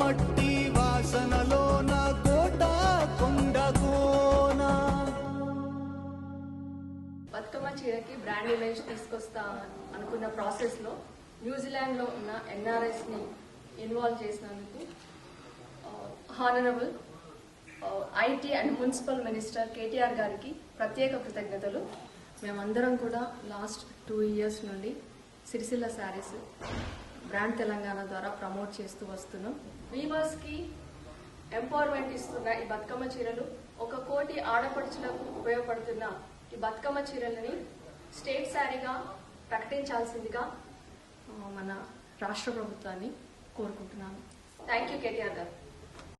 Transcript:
మట్టి వాసనలో నా కోట కొండ బతుకమ్మ చీరకి బ్రాండ్ ఇమేజ్ తీసుకొస్తా అనుకున్న ప్రాసెస్లో న్యూజిలాండ్లో ఉన్న ఎన్ఆర్ఎస్ని ఇన్వాల్వ్ చేసినందుకు honourable IT and municipal minister KTR గారికి ప్రత్యేక కృతజ్ఞతలు. మేమందరం కూడా లాస్ట్ టూ ఇయర్స్ నుండి సిరిసిల్ల శారీస్ బ్రాండ్ తెలంగాణ ద్వారా ప్రమోట్ చేస్తూ వస్తున్నాం. వీవర్స్కి ఎంపవర్మెంట్ ఇస్తున్న ఈ బతుకమ్మ చీరలు ఒక కోటి ఆడపడుచులకు ఉపయోగపడుతున్న ఈ బతుకమ్మ చీరలని స్టేట్ శారీగా ప్రకటించాల్సిందిగా మన రాష్ట్ర ప్రభుత్వాన్ని కోరుకుంటున్నాను. థ్యాంక్ యూ కేటీఆర్ గారు.